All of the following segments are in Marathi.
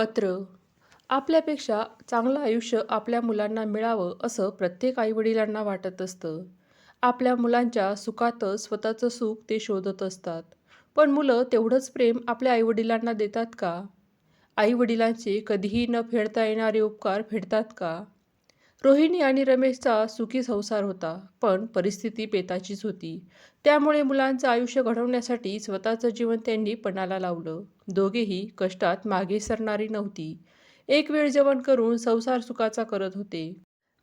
पत्र. आपल्यापेक्षा चांगलं आयुष्य आपल्या मुलांना मिळावं असं प्रत्येक आईवडिलांना वाटत असतं. आपल्या मुलांच्या सुखातच स्वतःचं सुख ते शोधत असतात. पण मुलं तेवढंच प्रेम आपल्या आईवडिलांना देतात का? आईवडिलांचे कधीही न फेडता येणारे उपकार फेडतात का? रोहिणी आणि रमेशचा सुखी संसार होता पण परिस्थिती बेताचीच होती. त्यामुळे मुलांचं आयुष्य घडवण्यासाठी स्वतःचं जीवन त्यांनी पणाला लावलं. दोघेही कष्टात मागे सरणारी नव्हती. एक वेळ जेवण करून संसार सुखाचा करत होते.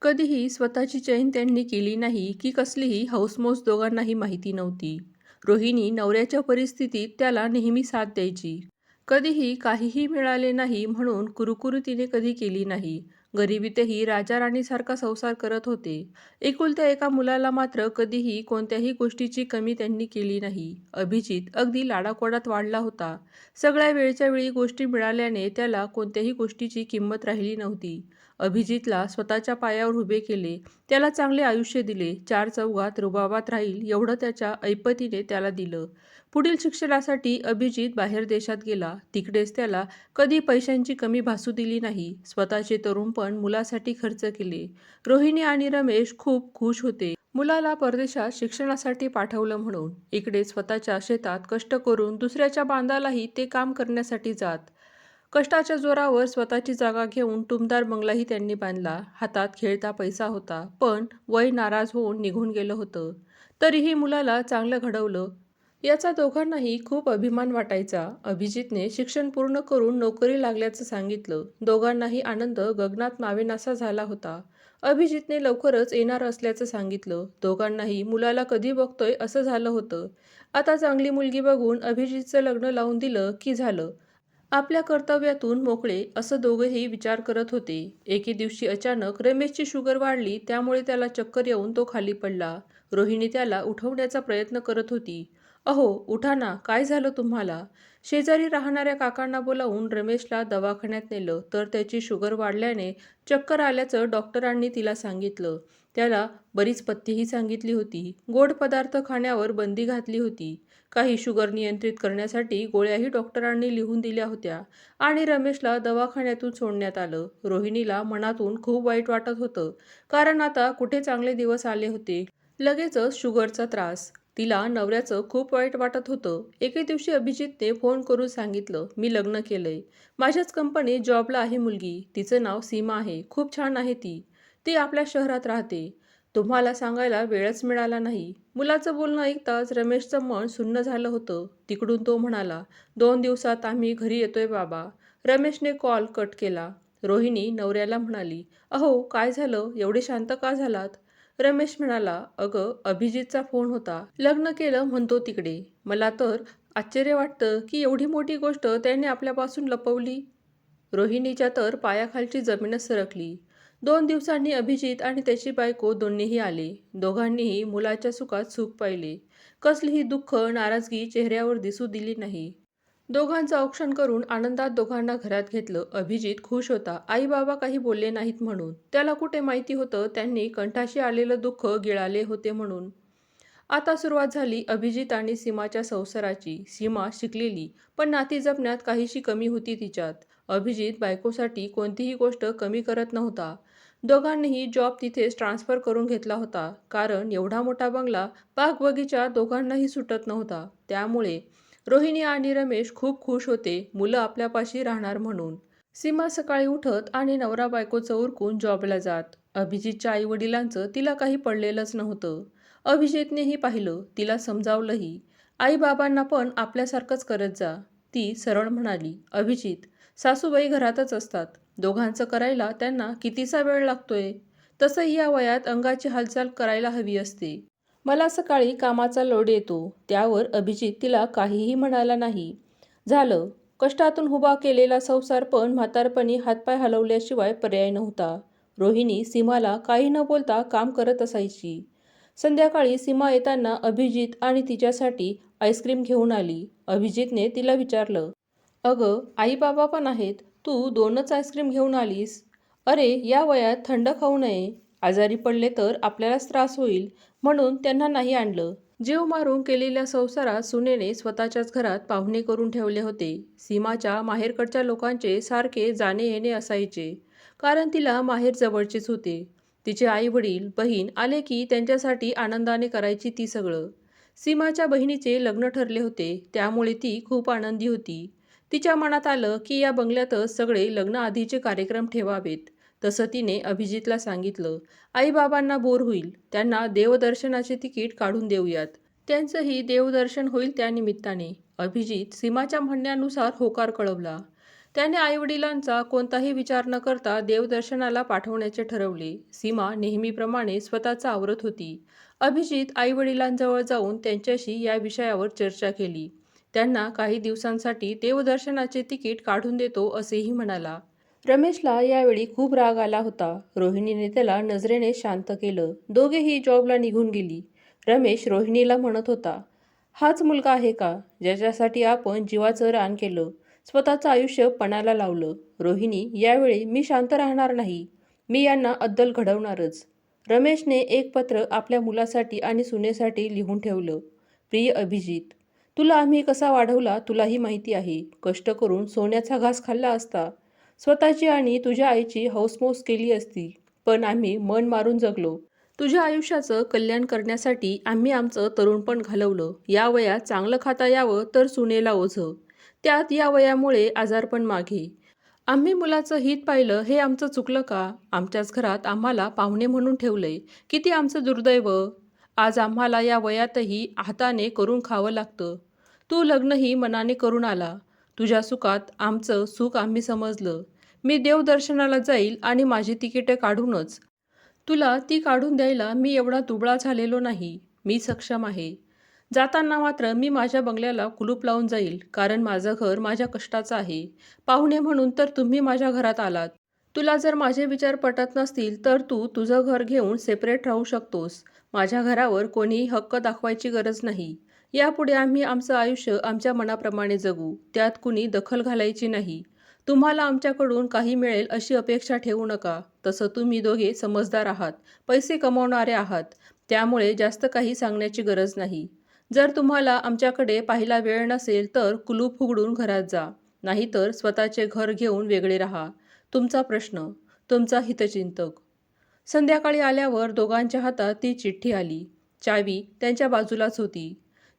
कधीही स्वतःची चैन त्यांनी केली नाही की कसलीही हौसमौस दोघांनाही माहिती नव्हती. रोहिणी नवऱ्याच्या परिस्थितीत त्याला नेहमी साथ द्यायची. कधीही काहीही मिळाले नाही म्हणून कुरुकुरु तिने कधी केली नाही. गरिबीतही राजा राणीसारखा संसार करत होते. एकुलत्या एका मुलाला मात्र कधीही कोणत्याही गोष्टीची कमी त्यांनी केली नाही. अभिजित अगदी लाडाकोडात वाढला होता. सगळ्या वेळच्या वेळी गोष्टी मिळाल्याने त्याला कोणत्याही गोष्टीची किंमत राहिली नव्हती. अभिजितला स्वतःच्या पायावर उभे केले. त्याला चांगले आयुष्य दिले. चार चौघात रुबाबात राहील एवढं त्याच्या ऐपतीने त्याला दिलं. पुढील शिक्षणासाठी अभिजित बाहेर देशात गेला. तिकडेच त्याला कधी पैशांची कमी भासू दिली नाही. स्वतःचे तरुणपण मुलासाठी खर्च केले. रोहिणी आणि रमेश खूप खुश होते. मुलाला परदेशात शिक्षणासाठी पाठवलं म्हणून. इकडे स्वतःच्या शेतात कष्ट करून दुसऱ्याच्या बांधालाही ते काम करण्यासाठी जात. कष्टाच्या जोरावर स्वतःची जागा घेऊन टुमदार बंगलाही त्यांनी बांधला. हातात खेळता पैसा होता पण वय नाराज होऊन निघून गेलं होतं. तरीही मुलाला चांगलं घडवलं. याचा दोघांनाही खूप अभिमान वाटायचा. अभिजितने शिक्षण पूर्ण करून नोकरी लागल्याचं सांगितलं. दोघांनाही आनंद गगनात मावेनासा झाला होता. अभिजितने लवकरच येणार असल्याचं सांगितलं. दोघांनाही मुलाला कधी बघतोय असं झालं होतं. आता चांगली मुलगी बघून अभिजितचं लग्न लावून दिलं की झालं? आपल्या कर्तव्यातून मोकळे असं दोघेही विचार करत होते. एके दिवशी अचानक रमेशची शुगर वाढली त्यामुळे त्याला चक्कर येऊन तो खाली पडला. रोहिणी त्याला उठवण्याचा प्रयत्न करत होती. अहो उठा ना काय झालं तुम्हाला? शेजारी राहणाऱ्या काकांना बोलावून रमेशला दवाखान्यात नेलं तर त्याची शुगर वाढल्याने चक्कर आल्याचं डॉक्टरांनी तिला सांगितलं. त्याला बरीच पथ्येही सांगितली होती. गोड पदार्थ खाण्यावर बंदी घातली होती. काही शुगर नियंत्रित करण्यासाठी गोळ्याही डॉक्टरांनी लिहून दिल्या होत्या आणि रमेशला दवाखान्यातून सोडण्यात आलं. रोहिणीला मनातून खूप वाईट वाटत होतं कारण आता कुठे चांगले दिवस आले होते? लगेचच शुगरचा त्रास. तिला नवऱ्याचं खूप वाईट वाटत होतं. एके दिवशी अभिजितने फोन करून सांगितलं मी लग्न केलंय. माझ्याच कंपनीत जॉबला आहे मुलगी. तिचं नाव सीमा आहे. खूप छान आहे ती. ती आपल्या शहरात राहते. तुम्हाला सांगायला वेळच मिळाला नाही. मुलाचं बोलणं ऐकताच रमेशचं मन सुन्न झालं होतं. तिकडून तो म्हणाला दोन दिवसात आम्ही घरी येतोय बाबा. रमेशने कॉल कट केला. रोहिणी नवऱ्याला म्हणाली अहो काय झालं? एवढे शांत का झालात? रमेश म्हणाला अगं अभिजितचा फोन होता. लग्न केलं म्हणतो तिकडे. मला तर आश्चर्य वाटतं की एवढी मोठी गोष्ट त्याने आपल्यापासून लपवली. रोहिणीच्या तर पायाखालची जमीनच सरकली. दोन दिवसांनी अभिजित आणि त्याची बायको दोन्हीही आले. दोघांनीही मुलाच्या सुखात सुख पाहिले. कसलीही दुःख नाराजगी चेहऱ्यावर दिसू दिली नाही. दोघांचं औक्षण करून आनंदात दोघांना घरात घेतलं. अभिजित खुश होता. आई बाबा काही बोलले नाहीत म्हणून. त्याला कुठे माहिती होतं? त्यांनी कंठाशी आलेलं दुःख गिळाले होते म्हणून. आता सुरुवात झाली अभिजित आणि सीमाच्या संसाराची. सीमा शिकलेली पण नाती जपण्यात काहीशी कमी होती तिच्यात. अभिजित बायकोसाठी कोणतीही गोष्ट कमी करत नव्हता. दोघांनीही जॉब तिथेच ट्रान्सफर करून घेतला होता. कारण एवढा मोठा बंगला बाग बगीचा दोघांनाही सुटत नव्हता. त्यामुळे रोहिणी आणि रमेश खूप खुश होते मुलं आपल्यापाशी राहणार म्हणून. सीमा सकाळी उठत आणि नवरा बायकोचं उरकून जॉबला जात. अभिजितच्या आईवडिलांचं तिला काही पडलेलंच नव्हतं. अभिजितनेही पाहिलं तिला समजावलंही आईबाबांना पण आपल्यासारखंच करत जा ती सरळ म्हणाली. अभिजित सासूबाई घरातच असतात. दोघांचं करायला त्यांना कितीसा वेळ लागतोय? तसंही या वयात अंगाची हालचाल करायला हवी असते. मला सकाळी कामाचा लोड येतो. त्यावर अभिजित तिला काहीही म्हणाला नाही. झालं. कष्टातून उभा केलेला संसार पण म्हातारपणी हातपाय हलवल्याशिवाय पर्याय नव्हता. रोहिणी सीमाला काही न बोलता काम करत असायची. संध्याकाळी सीमा येताना अभिजित आणि तिच्यासाठी आईस्क्रीम घेऊन आली. अभिजितने तिला विचारलं अगं आई बाबा पण आहेत. तू दोनच आईस्क्रीम घेऊन आलीस. अरे या वयात थंड खाऊ नये. आजारी पडले तर आपल्यालाच त्रास होईल म्हणून त्यांना नाही आणलं. जीव मारून केलेल्या संसारात सुनेने स्वतःच्याच घरात पाहुणे करून ठेवले होते. सीमाच्या माहेरकडच्या लोकांचे सारखे जाणे येणे असायचे कारण तिला माहेर जवळचेच होते. तिचे आई वडील बहीण आले की त्यांच्यासाठी आनंदाने करायची ती सगळं. सीमाच्या बहिणीचे लग्न ठरले होते त्यामुळे ती खूप आनंदी होती. तिच्या मनात आलं की या बंगल्यातच सगळे लग्नाआधीचे कार्यक्रम ठेवावेत. तसं तिने अभिजितला सांगितलं आईबाबांना बोर होईल. त्यांना देवदर्शनाचे तिकीट काढून देऊयात. त्यांचंही देवदर्शन होईल त्यानिमित्ताने अभिजित सीमाच्या म्हणण्यानुसार होकार कळवला. त्याने आईवडिलांचा कोणताही विचार न करता देवदर्शनाला पाठवण्याचे ठरवले. सीमा नेहमीप्रमाणे स्वतःचा आवरत होती. अभिजित आईवडिलांजवळ जाऊन त्यांच्याशी या विषयावर चर्चा केली. त्यांना काही दिवसांसाठी देवदर्शनाचे तिकीट काढून देतो असेही म्हणाला. रमेशला यावेळी खूप राग आला होता. रोहिणीने त्याला नजरेने शांत केलं. दोघेही जॉबला निघून गेली. रमेश रोहिणीला म्हणत होता हाच मुलगा आहे का? ज्याच्यासाठी आपण जीवाचं रान केलं. स्वतःचं आयुष्य पणाला लावलं. रोहिणी यावेळी मी शांत राहणार नाही. मी यांना अद्दल घडवणारच. रमेशने एक पत्र आपल्या मुलासाठी आणि सुनेसाठी लिहून ठेवलं. प्रिय अभिजित तुला आम्ही कसा वाढवला तुलाही माहिती आहे. कष्ट करून सोन्याचा घास खाल्ला असता. स्वतःची आणि तुझ्या आईची हौसमौस केली असती. पण आम्ही मन मारून जगलो. तुझ्या आयुष्याचं कल्याण करण्यासाठी आम्ही आमचं तरुणपण घालवलं. या वयात चांगलं खाता यावं तर सुनेला ओझं. त्यात या वयामुळे आजारपण मागे. आम्ही मुलाचं हित पाहिलं हे आमचं चुकलं का? आमच्याच घरात आम्हाला पाहुणे म्हणून ठेवलंय. किती आमचं दुर्दैव. आज आम्हाला या वयातही हाताने करून खावं लागतं. तू लग्नही मनाने करून आला. तुझ्या सुखात आमचं सुख आम्ही समजलं. मी देवदर्शनाला जाईल आणि माझी तिकिटे काढूनच. तुला ती काढून द्यायला मी एवढा दुबळा झालेलो नाही. मी सक्षम आहे. जाताना मात्र मी माझ्या बंगल्याला कुलूप लावून जाईल कारण माझं घर माझ्या कष्टाचं आहे. पाहुणे म्हणून तर तुम्ही माझ्या घरात आलात. तुला जर माझे विचार पटत नसतील तर तू तुझं घर घेऊन सेपरेट राहू शकतोस. माझ्या घरावर कोणीही हक्क दाखवायची गरज नाही. यापुढे आम्ही आमचं आयुष्य आमच्या मनाप्रमाणे जगू. त्यात कुणी दखल घालायची नाही. तुम्हाला आमच्याकडून काही मिळेल अशी अपेक्षा ठेवू नका. तसं तुम्ही दोघे समजदार आहात. पैसे कमावणारे आहात. त्यामुळे जास्त काही सांगण्याची गरज नाही. जर तुम्हाला आमच्याकडे पाहिला वेळ नसेल तर कुलूप उघडून घरात जा. नाहीतर स्वतःचे घर घेऊन वेगळे राहा. तुमचा प्रश्न. तुमचा हितचिंतक. संध्याकाळी आल्यावर दोघांच्या हातात ती चिठ्ठी आली. चावी त्यांच्या बाजूलाच होती.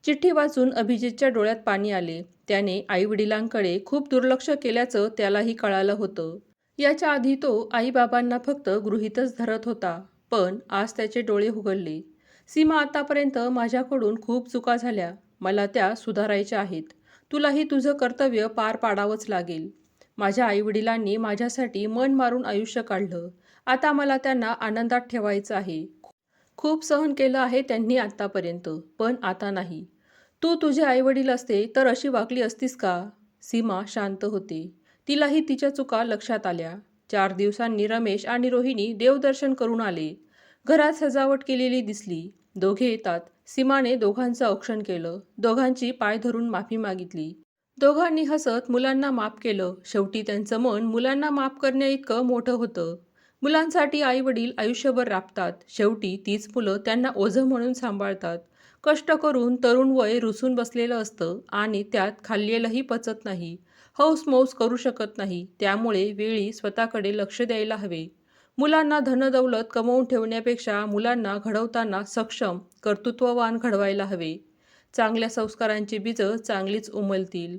चिठ्ठी वाचून अभिजितच्या डोळ्यात पाणी आले. त्याने आईवडिलांकडे खूप दुर्लक्ष केल्याचं त्यालाही कळालं होतं. याच्या आधी तो आईबाबांना फक्त गृहीतच धरत होता पण आज त्याचे डोळे उघडले. सीमा आतापर्यंत माझ्याकडून खूप चुका झाल्या. मला त्या सुधारायच्या आहेत. तुलाही तुझं कर्तव्य पार पाडावंच लागेल. माझ्या आईवडिलांनी माझ्यासाठी मन मारून आयुष्य काढलं. आता मला त्यांना आनंदात ठेवायचं आहे. खूप सहन केलं आहे त्यांनी आत्तापर्यंत पण आता नाही. तू तुझे आईवडील असते तर अशी वागली असतीस का? सीमा शांत होते. तिलाही तिच्या चुका लक्षात आल्या. चार दिवसांनी रमेश आणि रोहिणी देवदर्शन करून आले. घरात सजावट केलेली दिसली. दोघे येतात. सीमाने दोघांचं औक्षण केलं. दोघांची पाय धरून माफी मागितली. दोघांनी हसत मुलांना माफ केलं. शेवटी त्यांचं मन मुलांना माफ करण्या इतकं मोठं होतं. मुलांसाठी आईवडील आयुष्यभर राबतात. शेवटी तीच मुलं त्यांना ओझं म्हणून सांभाळतात. कष्ट करून तरुण वय रुसून बसलेलं असतं आणि त्यात खाल्लेलंही पचत नाही. हौस मौस करू शकत नाही. त्यामुळे वेळी स्वतःकडे लक्ष द्यायला हवे. मुलांना धनदौलत कमवून ठेवण्यापेक्षा मुलांना घडवताना सक्षम कर्तृत्ववान घडवायला हवे. चांगल्या संस्कारांची बीजं चांगलीच उमलतील.